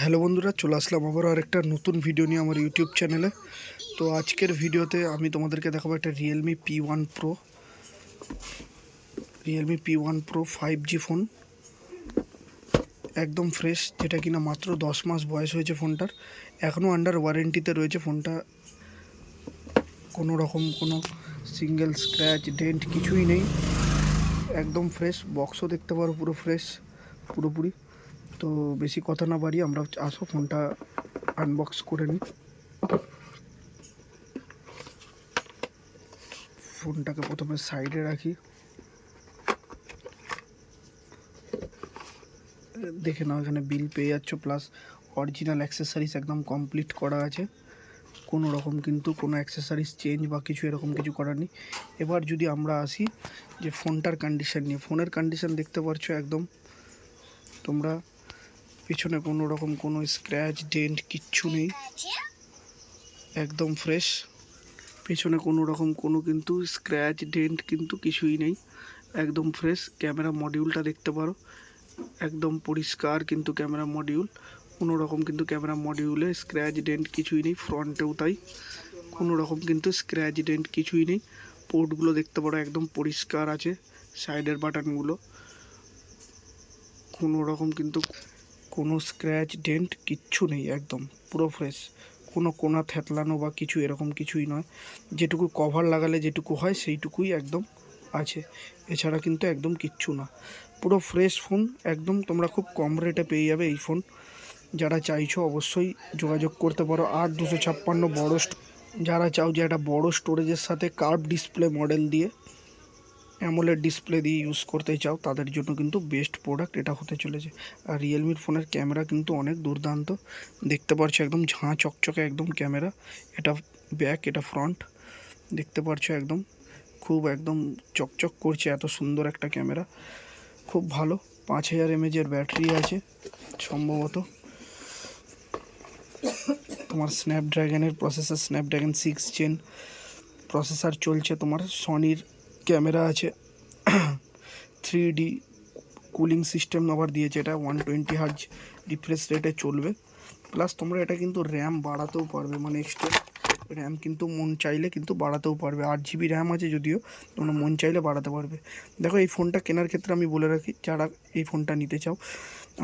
Hello বন্ধুরা, চলে আসলাম আবার আরেকটা নতুন ভিডিও নিয়ে আমার ইউটিউব চ্যানেলে তো আজকের ভিডিওতে আমি তোমাদেরকে দেখাবো একটা Realme P one pro Realme P one pro five G phone একদম ফ্রেশ যেটা কিনা মাত্র দশ মাস বয়স হয়েছে ফোনটার এখনও আন্ডার ওয়ারেন্টিতে রয়েছে ফোনটা কোনো রকম কোনো সিঙ্গেল স্ক্র্যাচ ডেন্ট কিছুই নেই। একদম ফ্রেশ বক্সও দেখতে পারো পুরো ফ্রেশ পুরোপুরি। তো বেশি কথা না বাড়িয়ে আমরা আসো, ফোনটা আনবক্স করে নিই। ফোনটাকে প্রথমে সাইডে রাখি। দেখে নাও, এখানে বিল পেয়ে যাচ্ছ প্লাস অরিজিনাল অ্যাক্সেসরিজ একদম কমপ্লিট করা আছে। কোনো রকম কিন্তু কোনো অ্যাক্সেসরিজ চেঞ্জ বা কিছু এরকম কিছু করার নেই। এবার যদি আমরা আসি যে ফোনটার কন্ডিশন নিয়ে, ফোনের কন্ডিশন দেখতে পাচ্ছ একদম। তোমরা পিছনে কোনো রকম কোনো স্ক্র্যাচ ডেন্ট কিচ্ছু নেই। একদম ফ্রেশ পেছনে কোনো রকম কোনো কিন্তু স্ক্র্যাচ ডেন্ট কিন্তু কিছুই নেই। একদম ফ্রেশ ক্যামেরা মডিউলটা দেখতে পারো। একদম পরিষ্কার কিন্তু ক্যামেরা মডিউল কোনো রকম কিন্তু ক্যামেরা মডিউলে স্ক্র্যাচ ডেন্ট কিছুই নেই। ফ্রন্টেও তাই। কোনো রকম কিন্তু স্ক্র্যাচ ডেন্ট কিছুই নেই। পোর্টগুলো দেখতে পারো, একদম পরিষ্কার আছে। সাইডের বাটনগুলো কোনো রকম কিন্তু কোনো স্ক্র্যাচ ডেন্ট কিচ্ছু নেই একদম, পুরো ফ্রেশ কোনো কোনা থেতলানো বা কিছু এরকম কিছুই নয়। যেটুকু কভার লাগালে যেটুকু হয় সেইটুকুই একদম আছে। এছাড়া কিন্তু একদম কিচ্ছু না। পুরো ফ্রেশ ফোন একদম তোমরা খুব কম রেটে পেয়ে যাবে এই ফোন যারা চাইছো অবশ্যই যোগাযোগ করতে পারো। আর দুশো ছাপ্পান্ন বড়ো যারা চাও যে একটা বড় স্টোরেজের সাথে কার্ভ ডিসপ্লে মডেল দিয়ে অ্যামোলেড ডিসপ্লে দিয়ে ইউজ করতে চাও, তাদের জন্য কিন্তু বেস্ট প্রোডাক্ট এটা হতে চলেছে। আর রিয়েলমির ফোনের ক্যামেরা কিন্তু অনেক দুর্দান্ত। দেখতে পারছ একদম ঝাঁ চকচকে একদম ক্যামেরা এটা ব্যাক এটা ফ্রন্ট দেখতে পারছ একদম, খুব একদম চকচক করছে এত সুন্দর একটা ক্যামেরা খুব ভালো, পাঁচ হাজার এমএজের ব্যাটারি আছে সম্ভবত। তোমার স্ন্যাপড্রাগনের processor Snapdragon six gen processor চলছে তোমার সনির ক্যামেরা আছে। থ্রি ডি কুলিং সিস্টেম আবার দিয়েছে এটা ওয়ান টোয়েন্টি হার্জ রিফ্রেশ রেটে চলবে। প্লাস তোমরা এটা কিন্তু র্যাম বাড়াতেও পারবে মানে এক্সট্রা র্যাম কিন্তু মন চাইলে কিন্তু বাড়াতেও পারবে। আট জিবি র্যাম আছে যদিও, তোমরা মন চাইলে বাড়াতে পারবে। দেখো এই ফোনটা কেনার ক্ষেত্রে আমি বলে রাখি, যারা এই ফোনটা নিতে চাও,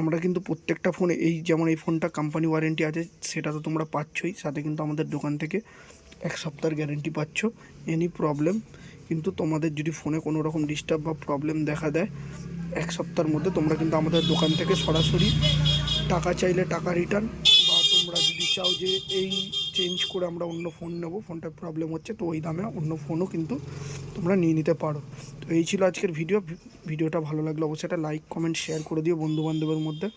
আমরা কিন্তু প্রত্যেকটা ফোনে এই যেমন এই ফোনটা কোম্পানি ওয়ারেন্টি আছে, সেটা তো তোমরা পাচ্ছই। সাথে কিন্তু আমাদের দোকান থেকে এক সপ্তাহের গ্যারেন্টি পাচ্ছ। এনি প্রবলেম কিন্তু তোমাদের যদি ফোনে কোনো রকম ডিস্টার্ব বা প্রবলেম দেখা দেয়, এক সপ্তাহের মধ্যে তোমরা কিন্তু আমাদের দোকান থেকে সরাসরি টাকা চাইলে টাকা রিটার্ন বা তোমরা যদি চাও যে এই চেঞ্জ করে আমরা অন্য ফোন নেব ফোনটার প্রবলেম হচ্ছে, তো ওই দামে অন্য ফোনও কিন্তু তোমরা নিয়ে নিতে পারো। তো এই ছিল আজকের ভিডিও ভিডিওটা ভালো লাগলে অবশ্যই একটা লাইক কমেন্ট শেয়ার করে দিও বন্ধু বান্ধবের মধ্যে।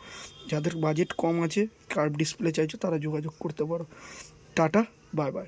যাদের বাজেট কম আছে কার্ভ ডিসপ্লে চাইছো, তারা যোগাযোগ করতে পারো। Tata bye bye